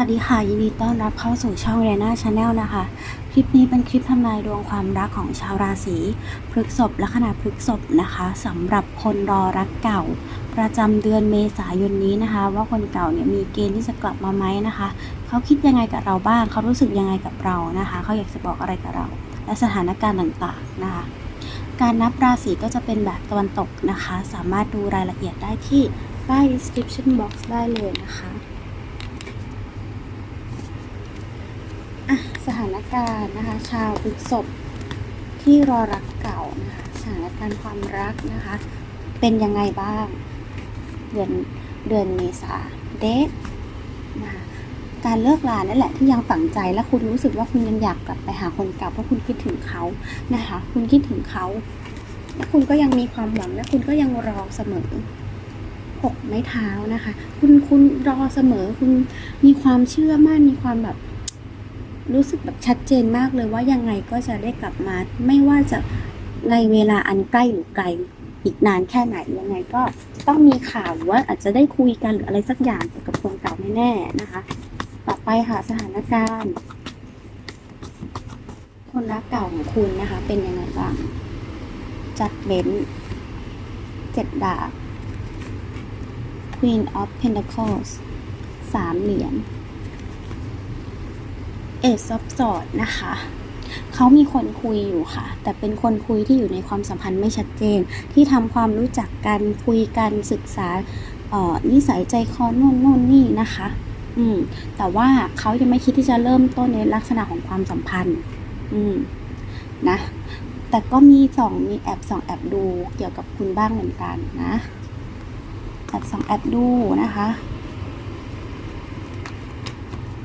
วัสดีค่ะ ยินดีต้อนรับเข้าสู่ช่องเรน่าชาแนลนะคะ คลิปนี้เป็นคลิปทำนายดวงความรักของชาวราศีพฤกษภและขณะพฤกษภนะคะสำหรับคนรอรักเก่า ประจำเดือนเมษายนนี้นะคะ ว่าคนเก่าเนี่ยมีเกณฑ์ที่จะกลับมาไหมนะคะ เขาคิดยังไงกับเราบ้าง เขารู้สึกยังไงกับเรานะคะ เขาอยากจะบอกอะไรกับเรา และสถานการณ์ต่างๆนะคะ การนับราศีก็จะเป็นแบบตะวันตกนะคะ สามารถดูรายละเอียดได้ที่ใต้ description box ได้เลยนะคะ อะสถาน การณ์นะคะ ชาวพฤษภที่รอรักเก่านะคะสถานการณ์ความรักนะคะ เป็นยังไงบ้าง เดือนเดือนเมษาเดทนะคะการเลิกลานั่นแหละที่ยังฝังใจและคุณรู้สึกว่าคุณยังอยากกลับไปหาคนเก่าเพราะคุณคิดถึงเขานะคะ คุณคิดถึงเขาและคุณก็ยังมีความหวังและคุณก็ยังรอเสมอหกไม้เท้านะคะ คุณคุณรอเสมอ คุณมีความเชื่อมั่นมีความแบบ รู้สึกแบบชัดเจนมากเลยว่ายังไงก็จะได้กลับมา ไม่ว่าจะในเวลาอันใกล้หรือไกลอีกนานแค่ไหนยังไงก็ต้องมีข่าวหรือว่าอาจจะได้คุยกันหรืออะไรสักอย่างเกี่ยวกับคนเก่าแน่ๆนะคะ ต่อไปค่ะสถานการณ์ คนรักเก่าของคุณนะคะ เป็นยังไงบ้างจัดเบนเจ็ดดาบ Queen of Pentacles สามเหรียญ เอซอฟสอดนะคะเขามีคนคุยอยู่ค่ะ แต่เป็นคนคุยที่อยู่ในความสัมพันธ์ไม่ชัดเจน ที่ทำความรู้จักกันคุยกันศึกษานิสัยใจคอโน่นโน่นนี่นะคะ อืม แต่ว่าเขายังไม่คิดที่จะเริ่มต้นในลักษณะของความสัมพันธ์ อืม นะ แต่ก็มีสองมีแอบสองแอบดูเกี่ยวกับคุณบ้างเหมือนกันนะแอบสองแอบดูนะคะ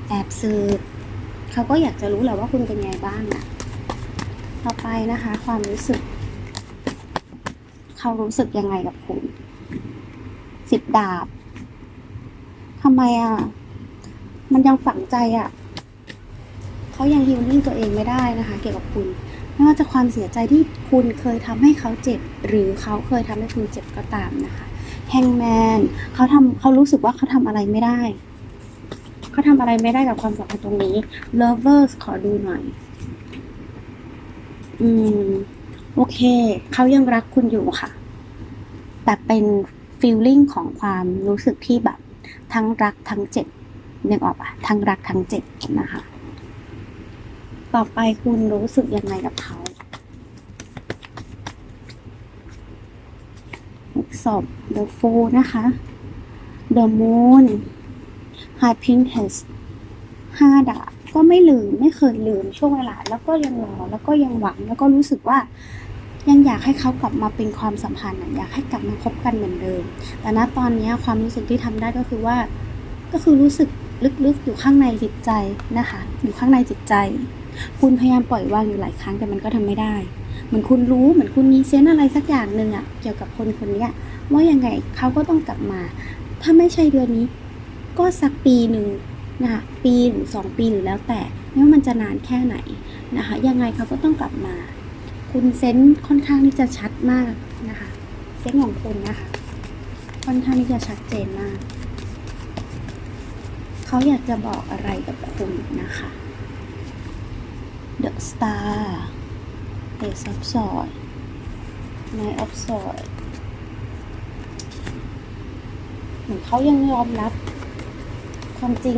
แอบสืบ เขาก็อยากจะรู้แหละว่าคุณเป็นไงบ้างอะต่อไปนะคะ ความรู้สึก เขารู้สึกยังไงกับคุณสิบดาบทำไมอะ มันยังฝังใจอะเขายังฮิลลิ่งตัวเองไม่ได้นะคะ เกี่ยวกับคุณ ไม่ว่าจะความเสียใจที่คุณเคยทำให้เขาเจ็บ หรือเขาเคยทำให้คุณเจ็บก็ตามนะคะแฮงแมนเขาทำเขารู้สึกว่าเขาทำอะไรไม่ได้ เขาทำอะไรไม่ได้กับความสัมพันธ์ตรงนี้ lovers ขอดูหน่อย อืม โอเค เขายังรักคุณอยู่ค่ะ แต่เป็น feeling ของความรู้สึกที่แบบ ทั้งรักทั้งเจ็บนึกออกปะทั้งรักทั้งเจ็บนะคะ ต่อไปคุณรู้สึกยังไงกับเขาศพ the fool นะคะ the moon high princess ห้าดาบก็ไม่ลืมไม่เคยลืมช่วงเวลา แล้วก็ยังรอแล้วก็ยังหวังแล้วก็รู้สึกว่า ยังอยากให้เขากลับมาเป็นความสัมพันธ์อยากให้กลับมาคบกันเหมือนเดิม แต่ณตอนนี้ความรู้สึกที่ทำได้ก็คือว่า ก็คือรู้สึกลึกๆอยู่ข้างในจิตใจนะคะ อยู่ข้างในจิตใจ คุณพยายามปล่อยวางอยู่หลายครั้งแต่มันก็ทำไม่ได้ เหมือนคุณรู้เหมือนคุณมีเซนอะไรสักอย่างหนึ่งอะเกี่ยวกับคนคนนี้ว่ายังไงเขาก็ต้องกลับมา ถ้าไม่ใช่เดือนนี้ ก็สักปีหนึ่งนะคะปีหรือสองปีหรือแล้วแต่ไม่ว่ามันจะนานแค่ไหนนะคะยังไงเขาก็ต้องกลับมา คุณเซนส์ค่อนข้างที่จะชัดมากนะคะเซนส์ของคุณนะคะค่อนข้างที่จะชัดเจนมาก เขาอยากจะบอกอะไรกับคุณนะคะ The Star Ace of Swords Knight of s w o r d เหมือนเขายังยอมรับ ความจริง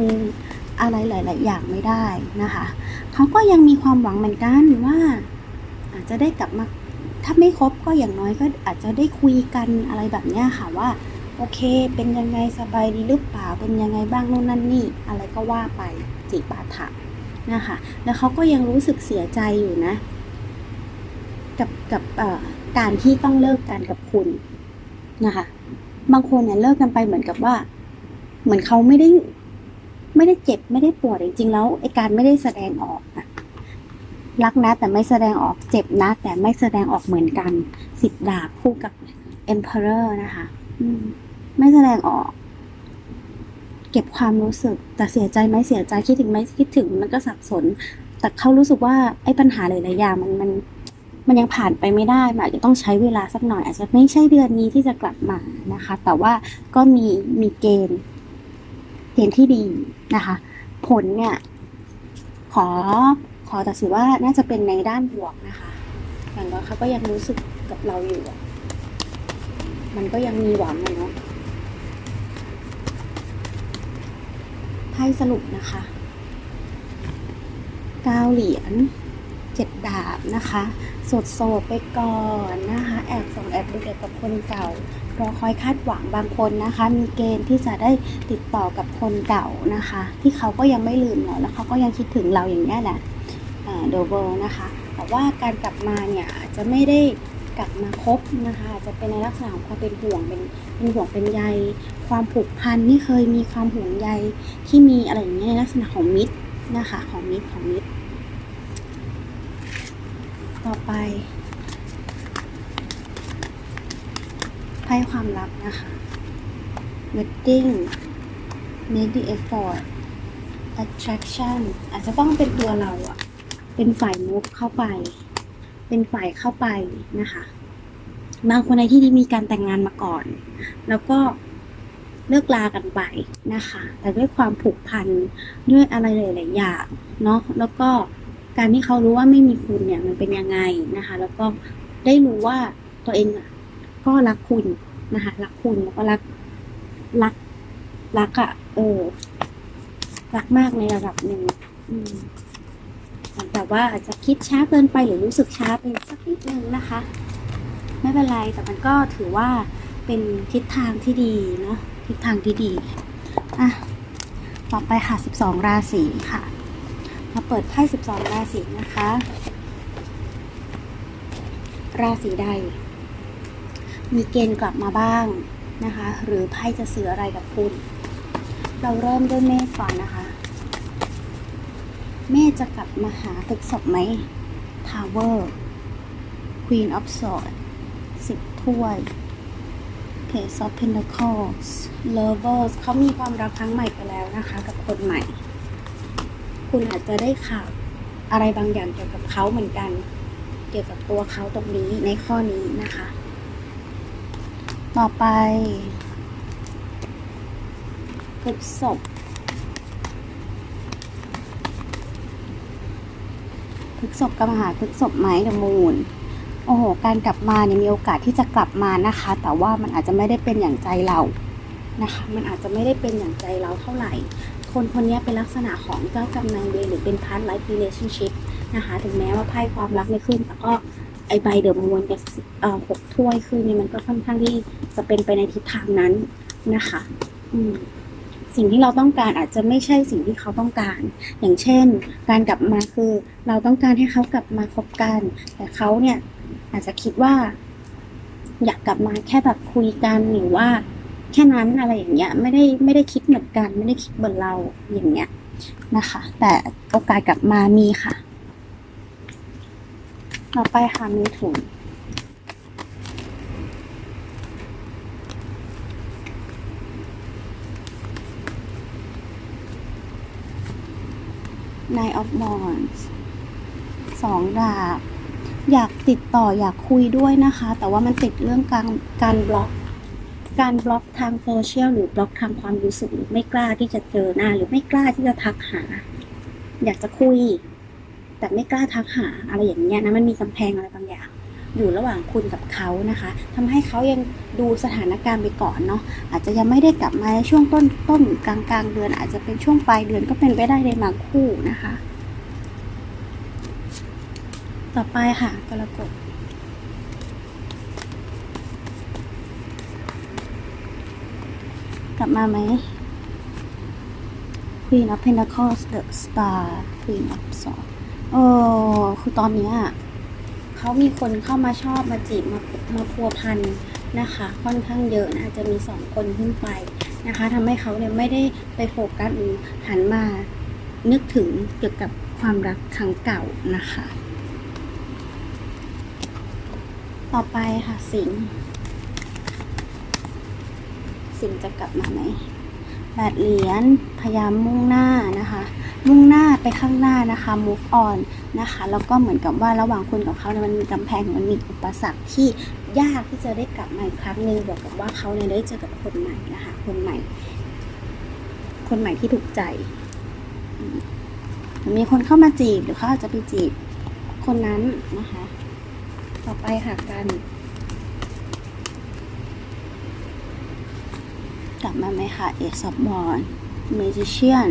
อะไรหลาย ๆ อย่างไม่ได้นะคะเขาก็ยังมีความหวังเหมือนกันว่า อาจจะได้กลับมาถ้าไม่ครบก็อย่างน้อยก็อาจจะได้คุยกันอะไรแบบนี้ค่ะว่า โอเค เป็นยังไงสบายดีหรือเปล่าเป็นยังไงบ้างนู่นนั่นนี่ อะไรก็ว่าไปจิปาถะนะคะแล้วเขาก็ยังรู้สึกเสียใจอยู่นะ กับกับการที่ต้องเลิกกันกับคุณนะคะ บางคนเนี่ยเลิกกันไปเหมือนกับว่า เหมือนเขาไม่ได้ ไม่ได้เจ็บไม่ได้ปวดจริงๆแล้วไอการไม่ได้แสดงออกอะรักนะแต่ไม่แสดงออกเจ็บนะ แต่ไม่แสดงออกเหมือนกันสิบดาบคู่กับ emperor นะคะไม่แสดงออก เก็บความรู้สึก แต่เสียใจไหมเสียใจคิดถึงไหมคิดถึงมันก็สับสน แต่เขารู้สึกว่าไอ้ปัญหาหลายๆอย่างมันมัน มันยังผ่านไปไม่ได้มันอาจจะต้องใช้เวลาสักหน่อย อาจจะไม่ใช่เดือนนี้ที่จะกลับมานะคะ แต่ว่าก็มีมีเกณฑ์ เกณฑ์ที่ดีนะคะ ผลเนี่ยขอขอตัดสินว่าน่าจะเป็นในด้านบวกนะคะอย่างน้อยเขาก็ยังรู้สึกกับเราอยู่ มันก็ยังมีหวังอะเนาะไพ่สรุปนะคะเก้าเหรียญเจ็ดดาบนะคะ สดโสดไปก่อนนะคะ แอบส่งแอบดูเกี่ยวกับคนเก่า รอคอยคาดหวังบางคนนะคะ มีเกณฑ์ที่จะได้ติดต่อกับคนเก่านะคะ ที่เขาก็ยังไม่ลืมเราแล้วเขาก็ยังคิดถึงเราอย่างนี้แหละโดเวลนะคะแต่ว่าการกลับมาเนี่ยจะไม่ได้กลับมาคบนะคะจจะเป็นในลักษณะของความเป็นห่วงเป็นเป็นห่วงเป็นใย ความผูกพันที่เคยมีความห่วงใยที่มีอะไรอย่างเงี้ยในลักษณะของมิตรนะคะของมิตรของมิตร ต่อไป ไพ่ความลับนะคะ wedding make the effort attraction อาจจะต้องเป็นตัวเราอะเป็นฝ่ายมุกเข้าไป เป็นฝ่ายเข้าไปนะคะ บางคนในที่นี้มีการแต่งงานมาก่อน แล้วก็เลิกลากันไปนะคะ แต่ด้วยความผูกพันด้วยอะไรหลายๆอย่างเนาะ แล้วก็การที่เขารู้ว่าไม่มีคุณเนี่ยมันเป็นยังไงนะคะ แล้วก็ได้รู้ว่าตัวเองอะ ก็รักคุณนะคะรักคุณแล้วก็รักรักรักอะเออ รักมากในระดับหนึ่งแต่ว่าอาจจะคิดช้าเกินไปหรือรู้สึกช้าไปสักนิดนึงนะคะ ไม่เป็นไรแต่มันก็ถือว่าเป็นทิศทางที่ดีเนาะทิศทางที่ดีอะต่อไปค่ะ 12 ราศีค่ะ มาเปิดไพ่ 12 ราศีนะคะ ราศีใด มีเกณฑ์กลับมาบ้างนะคะ หรือไพ่จะสื่ออะไรกับคุณ เราเริ่มด้วยเมษก่อนนะคะ เมษจะกลับมาหาตึกศพไหม Tower Queen of Swords สิบถ้วย Page of Pentacles Lovers เขามีความรักครั้งใหม่ไปแล้วนะคะ กับคนใหม่ คุณอาจจะได้ข่าวอะไรบางอย่างเกี่ยวกับเขาเหมือนกัน เกี่ยวกับตัวเขาตรงนี้ในข้อนี้นะคะ ต่อไปพฤษภพฤษภกำลังหาพฤษภไหมเดมูนโอ้โห การกลับมาเนี่ยมีโอกาสที่จะกลับมานะคะ แต่ว่ามันอาจจะไม่ได้เป็นอย่างใจเรา นะคะ มันอาจจะไม่ได้เป็นอย่างใจเราเท่าไหร่ คนคนนี้เป็นลักษณะของเจ้ากรรมนายเวรหรือเป็น past life relationship นะคะ ถึงแม้ว่าไพ่ความรักไม่ขึ้น แต่ก็ไอใบเดอะมูนกับอ่อหกถ้วยขึ้นเนี่ยมันก็ค่อนข้างที่ จะเป็นไปในทิศทางนั้นนะคะสิ่งที่เราต้องการอาจจะไม่ใช่สิ่งที่เขาต้องการ อย่างเช่น การกลับมาคือ เราต้องการให้เขากลับมาคบกัน แต่เขาเนี่ยอาจจะคิดว่า อยากกลับมาแค่แบบคุยกันหรือว่า แค่นั้นอะไรอย่างเงี้ย ไม่ได้ไม่ได้คิดเหมือนกัน ไม่ได้คิดเหมือนเราอย่างเงี้ยนะคะ แต่โอกาสกลับมามีค่ะ ต่อไปค่ะมีถุน นายออฟมอนส์สองดาบ อยากติดต่ออยากคุยด้วยนะคะ แต่ว่ามันติดเรื่องการการบล็อก การบล็อกทางโซเชียลหรือบล็อกทางความรู้สึกหรือไม่กล้าที่จะเจอหน้า หรือไม่กล้าที่จะทักหา อยากจะคุย แต่ไม่กล้าทักหาอะไรอย่างเงี้ยนะมันมีกำแพงอะไรบางอย่าง อยู่ระหว่างคุณกับเขานะคะทำให้เขายังดูสถานการณ์ไปก่อนเนาะอาจจะยังไม่ได้กลับมาในช่วงต้นต้นหรือกลางกลางเดือน อาจจะเป็นช่วงปลายเดือนก็เป็นไปได้ในบางคู่นะคะ ต่อไปค่ะกรกฎกลับมาไหม Queen of Pentacles The Star Queen of Swords เออคือตอนเนี้ย เขามีคนเข้ามาชอบมาจีบมามาพัวพันนะคะ ค่อนข้างเยอะนะอาจจะมีสองคนขึ้นไปนะคะทำให้เขาเนี่ยไม่ได้ไปโฟกัสหรือหันมานึกถึงเกี่ยวกับความรักครั้งเก่านะคะ ต่อไปค่ะสิง สิงจะกลับมาไหม แปดเหรียญพยายามมุ่งหน้านะคะ มุ่งหน้าไปข้างหน้านะคะ move on นะคะแล้วก็เหมือนกับว่าระหว่างคุณกับเขาเนี่ยมันมีกำแพงมันมีอุปสรรคที่ยากที่จะได้กลับมาอีกครั้งหนึ่งบวกกับว่าเขาเนี่ยได้เจอกับคนใหม่นะคะคนใหม่ คนใหม่ที่ถูกใจมีคนเข้ามาจีบหรือเขาอาจจะไปจีบคนนั้นนะคะ ต่อไปค่ะกัน กลับมาไหมคะเอซอฟบอลเมจิเชียน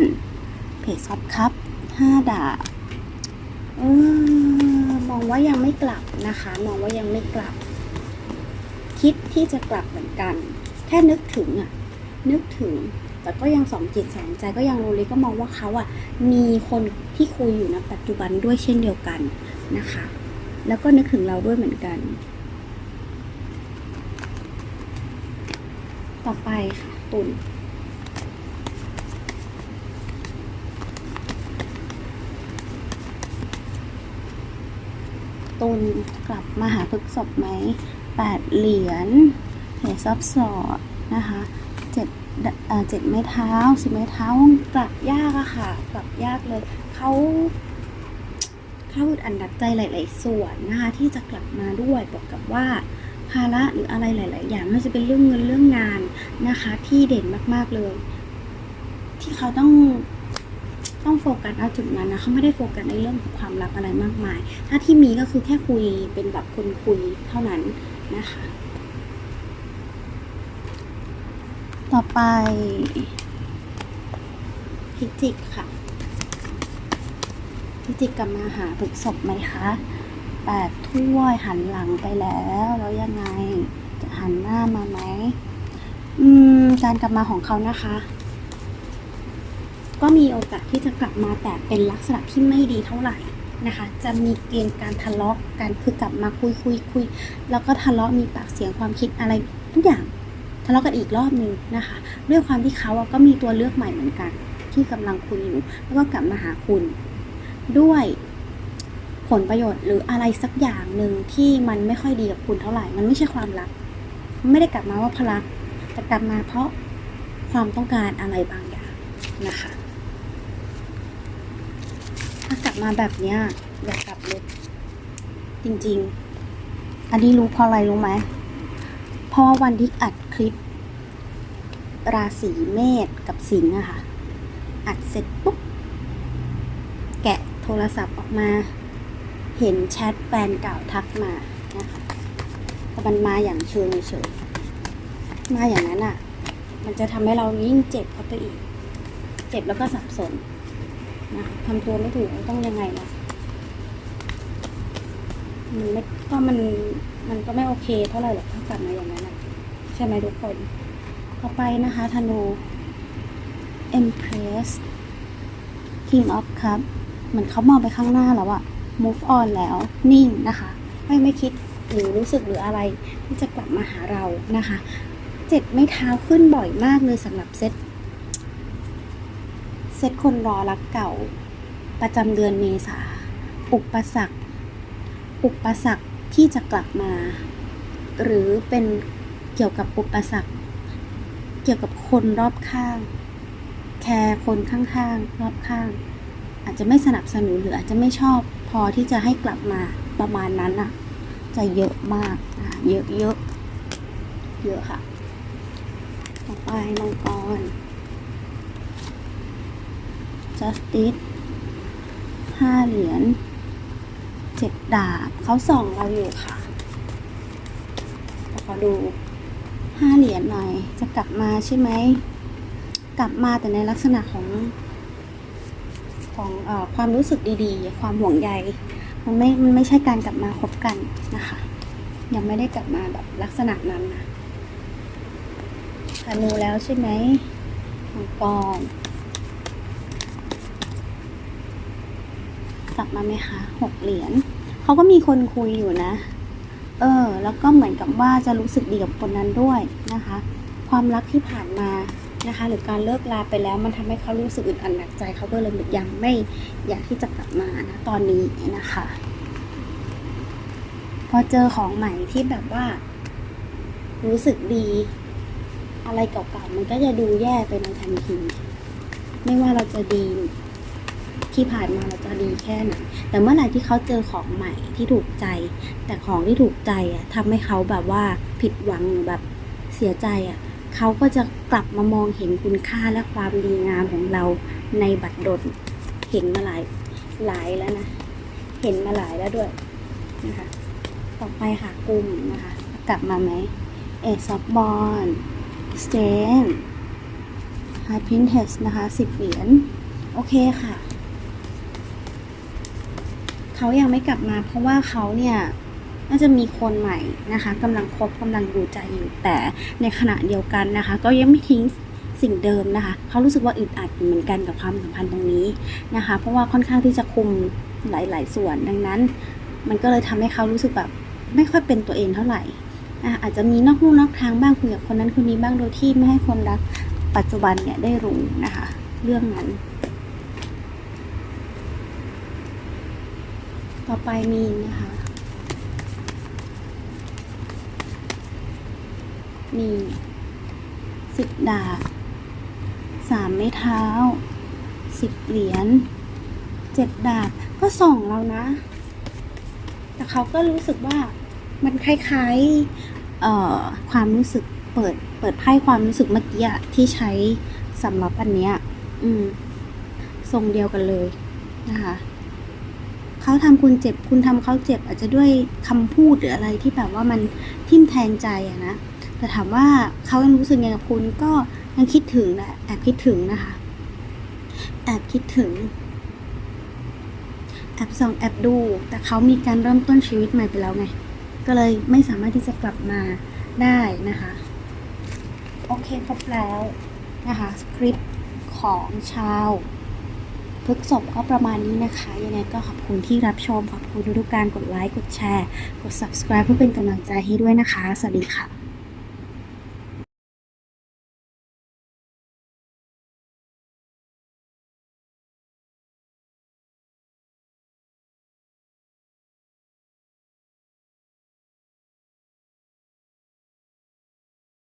เพจซอฟคัพห้าดาบเออมองว่ายังไม่กลับนะคะ มองว่ายังไม่กลับ คิดที่จะกลับเหมือนกัน แค่นึกถึงอะนึกถึง แต่ก็ยังสองจิตสองใจก็ยังโรลีก็มองว่าเขาอะมีคนที่คุยอยู่ณปัจจุบันด้วยเช่นเดียวกันนะคะ แล้วก็นึกถึงเราด้วยเหมือนกัน ต่อไปค่ะ ตุนตุนกลับมาหาพฤกษบไหมแปดเหรียญเหรียญซับสอดนะคะเจ็ดเอ่อเจ็ดไม้เท้าสิบไม้เท้ากลับยากอะค่ะ กลับยากเลยเขาเขาอึดอันดับใจหลาย ๆ ส่วนนะคะที่จะกลับมาด้วยบอกกับว่า ภาระหรืออะไรหลาย ๆ อย่างไม่ว่าจะเป็นเรื่องเงินเรื่องงานนะคะ ที่เด่นมาก ๆ เลย ที่เขาต้องต้องโฟกัสเอาจุดนั้นนะเขาไม่ได้โฟกัสในเรื่องของความรักอะไรมากมาย ถ้าที่มีก็คือแค่คุยเป็นแบบคนคุยเท่านั้นนะคะ ต่อไปพิจิกค่ะพิจิกกลับมาหาผึกศพไหมคะ แปดถ้วยหันหลังไปแล้ว แล้วยังไง จะหันหน้ามาไหม อืม การกลับมาของเขานะคะ ก็มีโอกาสที่จะกลับมาแต่เป็นลักษณะที่ไม่ดีเท่าไหร่นะคะ จะมีเกณฑ์การทะเลาะกันคือกลับมาคุยคุยคุยแล้วก็ทะเลาะมีปากเสียงความคิดอะไรทุกอย่างทะเลาะกันอีกรอบนึงนะคะด้วยความที่เขาก็มีตัวเลือกใหม่เหมือนกัน ที่กำลังคุยอยู่ แล้วก็กลับมาหาคุณ ด้วย ลประโยชน์หรืออะไรสักอย่างหนึ่งที่มันไม่ค่อยดีกับคุณเท่าไหร่ มันไม่ใช่ความรัก ไม่ได้กลับมาว่าพระรักแต่กลับมาเพราะความต้องการอะไรบางอย่างนะคะ ถ้ากลับมาแบบเนี้ยอย่ากลับเลยจริง ๆ อันนี้รู้เพราะอะไรรู้ไหมเพราะว่าวันที่อัดคลิป ราศีเมษกับสิงห์อะค่ะ อัดเสร็จปุ๊บ แกะโทรศัพท์ออกมา เห็นแชทแฟนเก่าทักมานะคะแต่มันมาอย่างเชิงเฉยมาอย่างนั้นอะมันจะทำให้เรายิ่งเจ็บเข้าไปอีก เจ็บแล้วก็สับสนนะทำตัวไม่ถูกต้องยังไงล่ะมันไม่ก็มันมันก็ไม่โอเคเท่าไหร่หรอกถ้ากลับมาอย่างนั้นอะใช่ไหมทุกคน ต่อไปนะคะธนู Empress King of Cup เหมือนเขามองไปข้างหน้าแล้วอะ move on แล้วนิ่งนะคะ ไม่ไม่คิดหรือรู้สึกหรืออะไรที่จะกลับมาหาเรานะคะ เจ็ดไม่เท้าขึ้นบ่อยมากเลยสำหรับเซตเซตคนรอรักเก่า ประจำเดือนเมษาอุปสรรค อุปสรรคที่จะกลับมา หรือเป็นเกี่ยวกับอุปสรรค เกี่ยวกับคนรอบข้าง แคร์คนข้างๆ รอบข้าง อาจจะไม่สนับสนุนหรืออาจจะไม่ชอบ อที่จะให้กลับมาประมาณนั้นอะจะเยอะมากเยอะเยอะเยอะค่ะ ต่อไปมังกร justice ห้าเหรียญเจ็ดดาบเขาส่องเราอยู่ค่ะขอดูห้าเหรียญหน่อย จะกลับมาใช่ไหม กลับมาแต่ในลักษณะของ ของอความรู้สึกดีๆ ความห่วงใยมันไม่ มันไม่ใช่การกลับมาคบกันนะคะ ยังไม่ได้กลับมาแบบลักษณะนั้นนะธนูแล้วใช่ไหมมังกรกลับมาไหมคะหกเหรียญเขาก็มีคนคุยอยู่นะ เออ แล้วก็เหมือนกับว่าจะรู้สึกดีกับคนนั้นด้วยนะคะ ความรักที่ผ่านมา นะคะ หรือการเลิกลาไปแล้วมันทำให้เขารู้สึกอึดอัดหนักใจเขาก็เลยยังไม่อยากที่จะกลับมานะตอนนี้นะคะ พอเจอของใหม่ที่แบบว่า รู้สึกดี อะไรเก่าๆมันก็จะดูแย่ไปในทันทีไม่ว่าเราจะดีที่ผ่านมาเราจะดีแค่ไหน แต่เมื่อไหร่ที่เขาเจอของใหม่ที่ถูกใจ แต่ของที่ถูกใจอะทำให้เขาแบบว่าผิดหวังหรือแบบเสียใจอะ เขาก็จะกลับมามองเห็นคุณค่าและความดีงามของเราในบัดดลเห็นมาหลายหลายแล้วนะ เห็นมาหลายแล้วด้วยนะคะ ต่อไปค่ะกลุ่มนะคะ กลับมาไหมเอซอฟบอลสเตนไฮพินเทสนะคะสิบเหรียญโอเคค่ะ เขายังไม่กลับมาเพราะว่าเขาเนี่ย น่าจะมีคนใหม่นะคะกำลังคบกำลังดูใจอยู่แต่ในขณะเดียวกันนะคะ ก็ยังไม่ทิ้งสิ่งเดิมนะคะเขารู้สึกว่าอึดอัดเหมือนกันกับความสัมพันธ์ตรงนี้นะคะ เพราะว่าค่อนข้างที่จะคุมหลาย ๆ ส่วนดังนั้น มันก็เลยทำให้เขารู้สึกแบบไม่ค่อยเป็นตัวเองเท่าไหร่อะอาจจะมีนอกลู่นอกทางบ้างคุยกับคนนั้นคนนี้บ้างโดยที่ไม่ให้คนรักปัจจุบันเนี่ยได้รู้นะคะ เรื่องนั้น ต่อไปมีนนะคะ มีสิบดาบสามไม้เท้าสิบเหรียญเจ็ดดาบก็ส่องเรานะ แต่เขาก็รู้สึกว่ามันคล้ายๆเอ่อความรู้สึกเปิดเปิดไพ่ความรู้สึกเมื่อกี้ที่ใช้สำหรับอันเนี้ย อืม ทรงเดียวกันเลยนะคะเขาทำคุณเจ็บ คุณทำเขาเจ็บอาจจะด้วยคำพูดหรืออะไรที่แบบว่ามันทิ่มแทงใจอะนะ แต่ถามว่าเขายังรู้สึกไงกับคุณก็ยังคิดถึงแหละแอบคิดถึงนะคะ แอบคิดถึง แอบส่องแอบดู แต่เขามีการเริ่มต้นชีวิตใหม่ไปแล้วไง ก็เลยไม่สามารถที่จะกลับมาได้นะคะ โอเคครบแล้วนะคะสคริปต์ของชาวพฤกษบก็ประมาณนี้นะคะ ยังไงก็ขอบคุณที่รับชม ขอบคุณทุกการกดไลค์ กดแชร์ กด subscribe เพื่อเป็นกำลังใจให้ด้วยนะคะ สวัสดีค่ะ